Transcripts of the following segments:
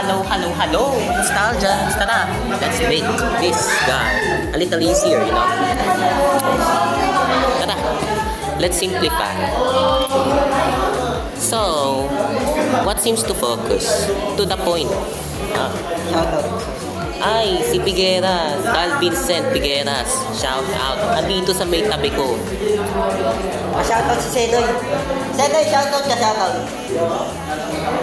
Hello, hello, hello. Nostalgia. Basta na. Let's make this guy a little easier, you know? Tara. Let's simplify. So, what seems to focus? To the point. Uh, ay, si Figueras, Carl Vincent Figueras. Shout out. Andito sa may tabi ko. Shoutout si Sedoy. Sedoy, shoutout ka, shoutout.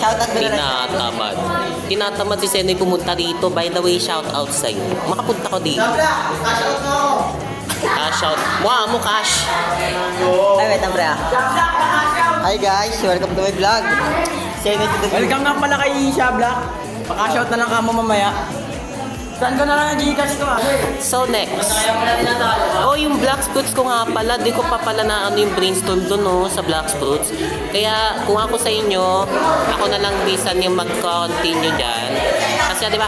Shoutout mo na lang. Tinatamad. Tinatamad si Senoy pumunta dito. By the way, shout out sa'yo. Makapunta ko dito. Cash out. Wow, mo cash. Ay, wait lang, pre, ah. Hi, guys. Welcome to my vlog. Sedoy Welcome nga pala kay Isha Black. Pakashout na lang ka mo mamaya. Saan ko na lang ang Gcash ko ah? So next. Oh, yung Black Fruits ko nga pala, di ko pa pala na ano yung brainstorm doon no, sa Black Fruits. Kaya kung ako sa inyo, ako na lang bisan yung mag-continue dyan. Kasi di ba,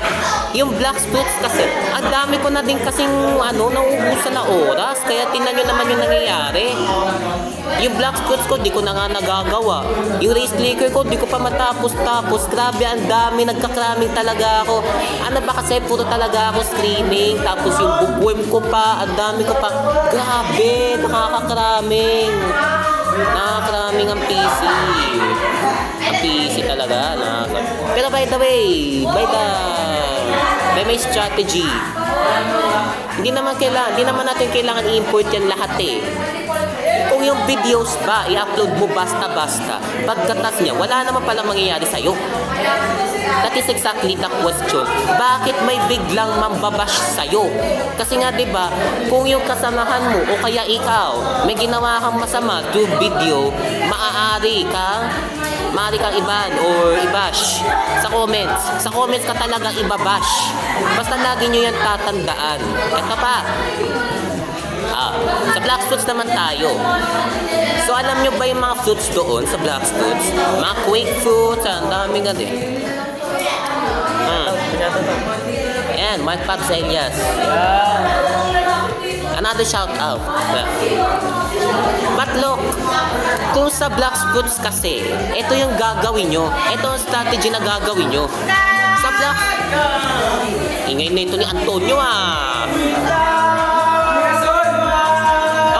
yung Black Fruits kasi, ang dami ko na din kasing ano, nauubusan na oras. Kaya tingnan nyo naman yung nangyayari. Yung Black Fruits ko, di ko na nga nagagawa. Yung race liquor ko, di ko pa matapos-tapos. Grabe, ang dami, nagkakraming talaga ako. Ano ba kasi, puro talaga ako screening. Tapos yung bookworm ko pa, ang dami ko pa. Grabe, nakakakraming. Nakakraming ang PC. Ang PC talaga. Nakaka- Pero by the way, by the by my strategy, hindi naman kailangan, hindi naman natin kailangan i-import yan lahat eh. Kung yung videos ba, i-upload mo basta-basta, pagkatas niya, wala naman pala mangyayari sa'yo. That is exactly the question. Bakit may biglang mambabash sa'yo? Kasi nga, di ba, kung yung kasamahan mo o kaya ikaw, may ginawa kang masama to video, maaari kang maaari kang iban or ibash sa comments. Sa comments ka talaga ibabash. Basta lagi nyo yan tatandaan. Ito pa, Ah, sa Black Fruits naman tayo. So alam nyo ba yung mga fruits doon sa Black Fruits? Mga quake fruits, ang daming ano eh. Hmm. Ayan, Mark Pops Elias. Another shout out. Yeah. But look, kung sa Black Fruits kasi, ito yung gagawin nyo. Ito ang strategy na gagawin nyo. Sa Black... Ingay na ito ni Antonio ah.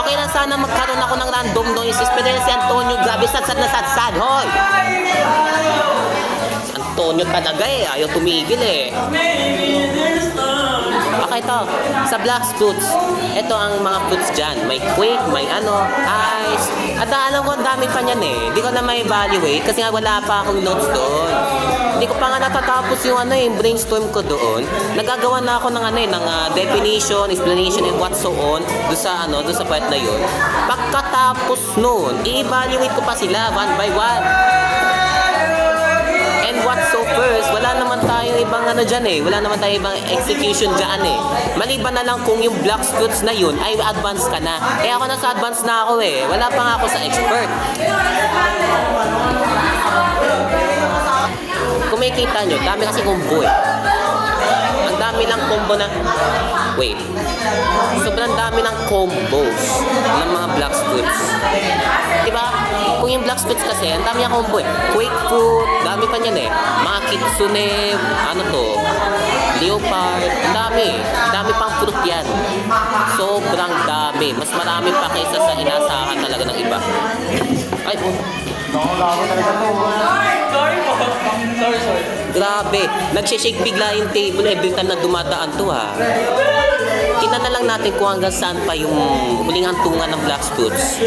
Okay lang sana magkaroon ako ng random noises pero si Antonio grabe sadsad na sadsad hoy Antonio talaga eh ayaw tumigil eh Okay to, sa Black Fruits, ito ang mga fruits dyan. May quake, may ano, ice. At alam ko, ang dami pa niyan eh. Hindi ko na may evaluate kasi nga wala pa akong notes doon. Hindi ko pa nga natatapos yung ano eh, yung brainstorm ko doon. Nagagawa na ako ng ano eh, ng ah, definition, explanation, and what so on doon sa ano, doon sa part na yun. Pagkatapos noon, i-evaluate ko pa sila one by one. And what so first, wala naman tayong ibang ano dyan eh. Wala naman tayong ibang execution dyan eh. Maliban na lang kung yung black fruits na yun ay advanced ka na. Eh ako nasa advanced na ako eh. Wala pa nga ako sa expert. Kung may kita nyo, dami kasi combo eh. Dami lang combo na... Wait. Sobrang dami ng combos ng mga black fruits. Diba? Kung yung black fruits kasi, ang dami yung combo eh. Quake fruit, dami pa niyan eh. Mga kitsune, ano to, leopard, ang dami. Ang dami pang fruit yan. Sobrang dami. Mas marami pa kaysa sa inasahan talaga ng iba. Ay, oh. Sorry po. Sorry, sorry. Grabe, nagsishake bigla yung table every time na dumadaan to ha. Tingnan na lang natin kung hanggang saan pa yung huling hantungan ng Black Studs.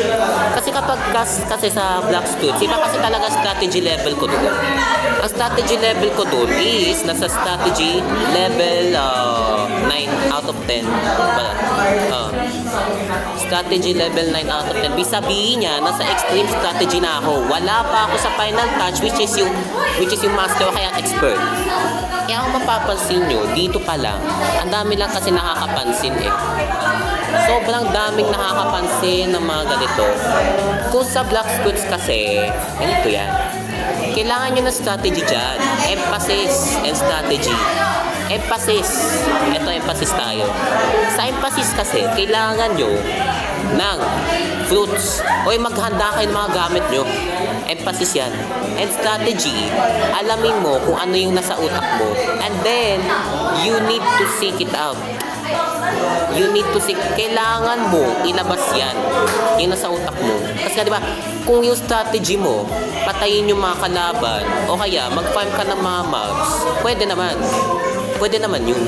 Kasi kapag kas, kasi sa Black Studs, iba kasi talaga strategy level ko doon. Ang strategy level ko doon is nasa strategy level uh, 9 out of 10. Ba? Uh, strategy level 9 out of 10. Ibig niya, nasa extreme strategy na ako. Wala pa ako sa final touch which is yung which is yung master o kaya expert. Kaya kung mapapansin nyo, dito pa lang, ang dami lang kasi nakakapansin eh. Sobrang daming nakakapansin ng mga ganito. Kung sa Black Squid kasi, ganito yan. Kailangan nyo ng strategy dyan. Emphasis and strategy. Emphasis. Ito emphasis tayo. Sa emphasis kasi, kailangan nyo ng fruits o maghanda kayo ng mga gamit nyo. Emphasis yan. And strategy, alamin mo kung ano yung nasa utak mo. And then, you need to seek it out. You need to seek, kailangan mo ilabas yan, yung nasa utak mo. Kasi di ba, kung yung strategy mo, patayin yung mga kalaban, o kaya mag-farm ka ng mga mobs, pwede naman. Pwede naman yun.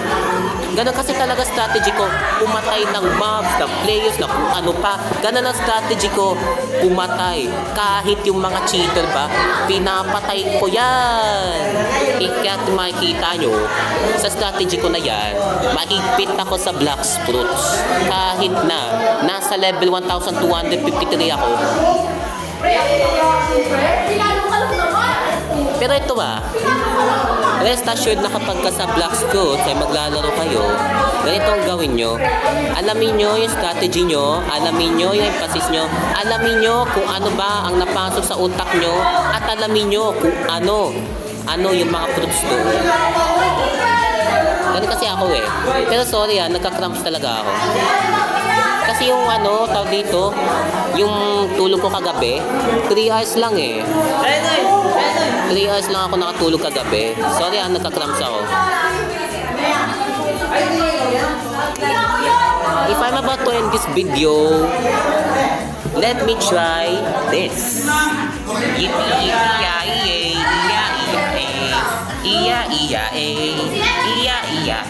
Ganon kasi talaga strategy ko, pumatay ng mobs, ng players, na kung ano pa. Ganon ang strategy ko, pumatay. Kahit yung mga cheater ba, pinapatay ko yan. Kaya makikita nyo, sa strategy ko na yan, mahigpit ako sa Black Fruits. Kahit na, nasa level 1,253 ako. Pero ito ba, rest assured na kapag ka sa Black Fruits ay maglalaro kayo, ganito ang gawin nyo. Alamin nyo yung strategy nyo, alamin nyo yung emphasis nyo, alamin nyo kung ano ba ang napasok sa utak nyo, at alamin nyo kung ano, ano yung mga fruits doon. Ganun kasi ako eh. Pero sorry ah, nagka-cramps talaga ako. Kasi yung ano, tawag dito, yung tulog ko kagabi, 3 hours lang eh. 3 hours lang ako nakatulog kagabi. Sorry ah, nagka-cramps ako. If I'm about to end this video, let me try this. Yippee, iya, iya, eh. Iya, iya, eh. Iya, iya,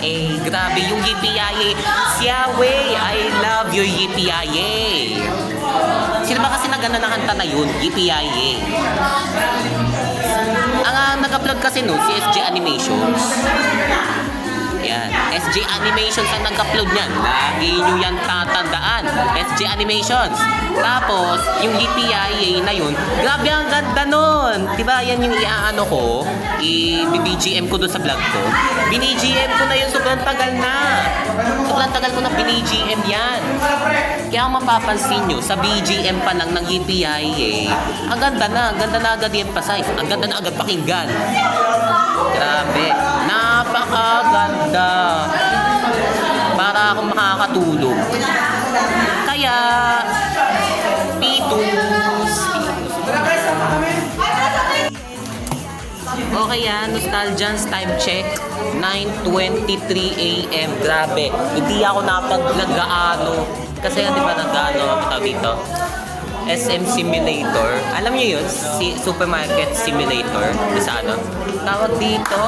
eh. Grabe yung eh. Siaway, I love yay, eh. Sino ba kasi nagana ng kanta na yun? Eh. Ang ah, nag-upload kasi nun, si SG Animations. Yan. SG Animations ang nag-upload niyan. Lagi nyo yan tatandaan. SG Animations. Tapos, yung DPIA na yun, grabe ang ganda nun. Diba, yan yung iaano ko, i-BGM ko doon sa vlog ko. Binigm ko na yun, sobrang tagal na. Sobrang tagal ko na binigm yan. Kaya mapapansin nyo, sa BGM pa lang ng EPIA, ang ganda na, ang ganda na agad i-emphasize. Ang ganda na agad pakinggan. Grabe. Napakaganda. Para akong makakatulog. Kaya, pitus. Okay yan, Nostalgians time check. 9.23 a.m. Grabe. Hindi ako napag-vlog gaano. Kasi di ba nag-ano ako tawag dito? SM Simulator. Alam niyo yun? Si Supermarket Simulator. Sa ano? Tawag dito.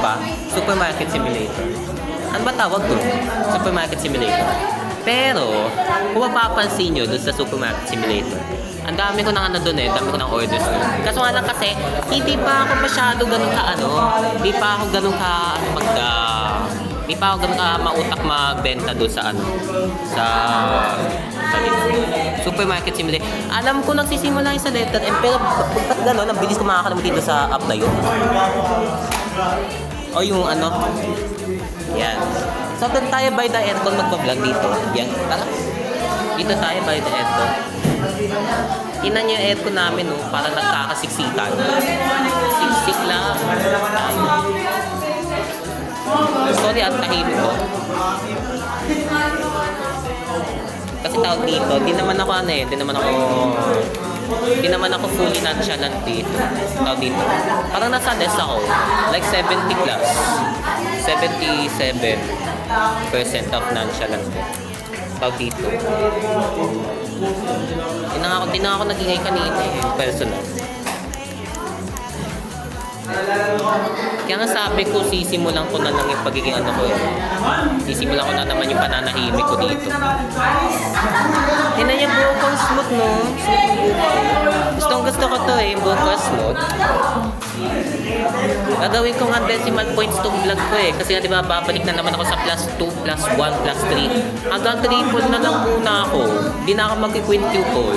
Ba? Supermarket Simulator. Ano ba tawag doon? Supermarket Simulator. Pero, kung mapapansin nyo doon sa Supermarket Simulator, ang dami ko ng ano doon eh, dami ko ng orders doon. Kaso nga lang kasi, hindi pa ako masyado ganun ka ano, hindi pa ako ganun ka mag, ah, hindi pa ako ganun ka mautak magbenta doon sa ano, sa, sa Supermarket Simulator. Alam ko nagsisimula yung sa letter M, pero ba- ba't gano'n? Ang bilis ko makakalam dito sa app na yun. O yung ano, yan. So, doon tayo by the aircon magpa-vlog dito. Yan, tara. Dito tayo by the aircon. Tingnan niyo yung aircon namin, no, para nagkakasiksikan. Siksik lang. Sorry, at tahimik ko. Kasi tawag dito, di naman ako ano eh, di naman ako Hindi naman ako fully nonchalant dito. Tawag dito. Parang nasa des ako. Like 70 plus. 77% of nonchalant ko. Tawag dito. Di na ako, di na ako nagingay kanina eh. Personal. Kaya nga sabi ko, sisimulan ko na lang yung pagiging ano ko eh. Sisimulan ko na naman yung pananahimik ko dito. Tingnan niya buhok ko smooth no? Yung. Gustong gusto ko to eh, yung buhok ko smooth. Gagawin ko nga decimal points tong vlog ko eh. Kasi nga di ba babalik na naman ako sa plus 2, plus 1, plus 3. Hanggang triple na lang muna ako. Di na ako mag-quintuple.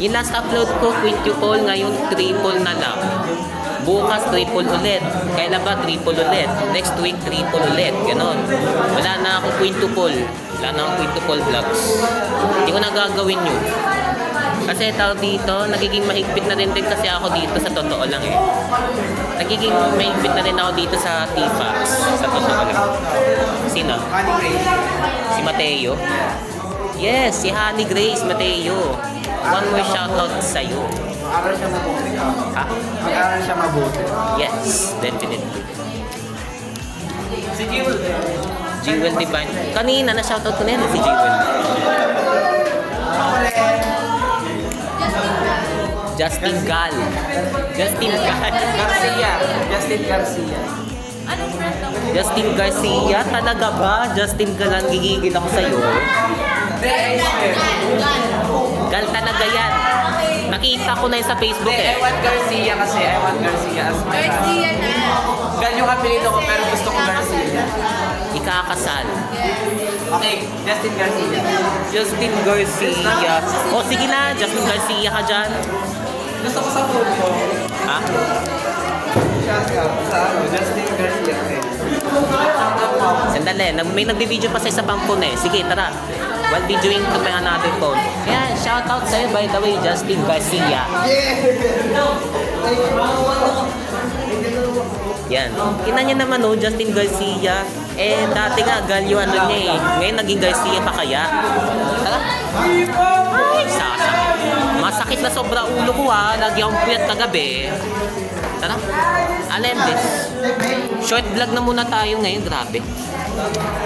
Yung last upload ko, quintuple, ngayon triple na lang. Bukas, triple ulit. Kailan ba, triple ulit. Next week, triple ulit. Ganon. Wala na akong quintuple. Wala na akong quintuple vlogs. Hindi ko na gagawin yun. Kasi tao dito, nagiging mahigpit na rin din kasi ako dito sa totoo lang eh. Nagiging mahigpit na rin ako dito sa Tifax. Sa totoo lang. Sino? Si Mateo? Yes, si Honey Grace Mateo. One more shoutout sa'yo. Mag-aral siya. Ha? Mag-aral siya mabuti. Yes, definitely. Si Jewel. Jewel Divine. Kanina na shoutout ko na yan, si Jewel. Justin Gal. Justin Gal. Garcia. Justin Garcia. Justin Garcia, talaga ba? Justin Gal ang gigigil ako sa'yo. Hindi, I swear. Gal talaga yan. Nakita ko na yun sa Facebook eh. want Garcia kasi. I want Garcia as my Garcia na. Gan yung apelido ko pero gusto ko Garcia. Ikakasal. Okay, Justin Garcia. Justin Garcia. O sige na, Justin Garcia ka dyan. Gusto ko sa phone ko. Ha? Shout out sa ano, Justin Garcia. Sandali, nag- may nagbi-video pa sa isa pang phone eh. Sige, tara. While videoing to my another phone. Yan, shoutout sa'yo by the way, Justin Garcia. Yan. Ina niya naman oh, Justin Garcia. Eh, dati nga, gal yung ano niya eh. Ngayon naging Garcia pa kaya. Tara. Ay, sasa. Masakit na sobra ulo ko ah. Lagi akong puyat kagabi. Tara. Alendes. Short vlog na muna tayo ngayon, grabe.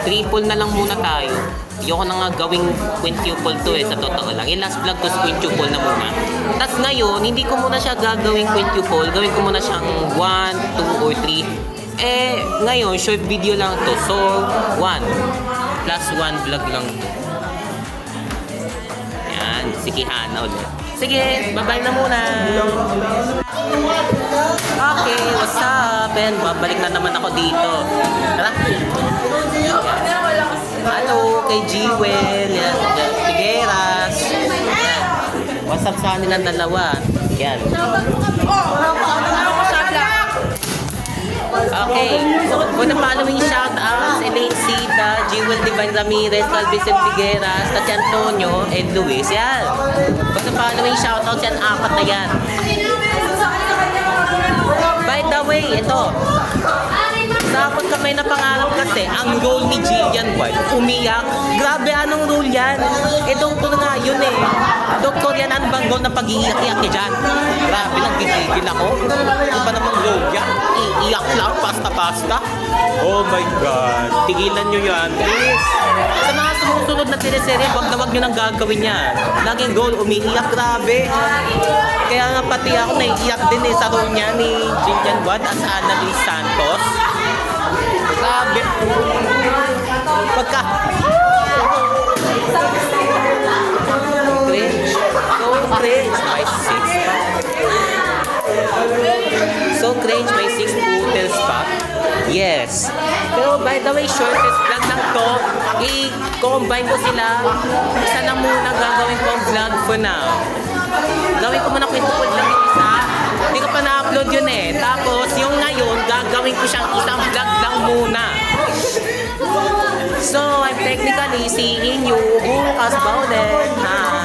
Triple na lang muna tayo. Ayoko na nga gawing quintuple to eh, sa totoo lang. Yung last vlog ko is quintuple na muna. Tapos ngayon, hindi ko muna siya gagawing quintuple. Gawin ko muna siyang 1, 2, or 3. Eh, ngayon, short video lang to. So, 1. Plus 1 vlog lang to. Yan, sige Hana ulit. Sige, bye-bye na muna. And babalik na naman ako dito. Tara. Hello kay Jewel. Yan. Figueras. What's up sa kanilang dalawa? Yan. Okay. For the following shout-outs, Elaine Sita, Jewel Divine Ramirez, Calvison Figueras, Tati Antonio, and Luis. Yan. For the following shout-outs, yan, apat na yan. By the way, ito. Tapos kamay na pangarap kasi, ang role ni Jillian White, umiyak. Grabe, anong role yan? Eh, doktor nga yun eh. Doktor yan, ano bang role na pag-iiyak-iyak niya dyan? Grabe, nagigigil ako. Ano ba namang role yan? Iiyak lang, basta-basta. Oh my God. Tigilan nyo yan, please. Sa mga sumusunod na teleserye, wag na wag nyo nang gagawin yan. Laging goal, umiiyak, grabe. Kaya nga pati ako naiiyak din eh sa role niya ni Jillian White as Annalise Santos. Grabe. Pagka... Cringe. So cringe. My So cringe, may six poodles pa. Yes. Pero by the way, shortest vlog lang to. I-combine ko sila. Isa lang muna gagawin ko vlog for now. Gawin ko muna kwento ko lang isa. Na-upload yun eh. Tapos yung ngayon, gagawin ko siyang isang vlog lang muna. So, I'm technically seeing you bukas ba ulit?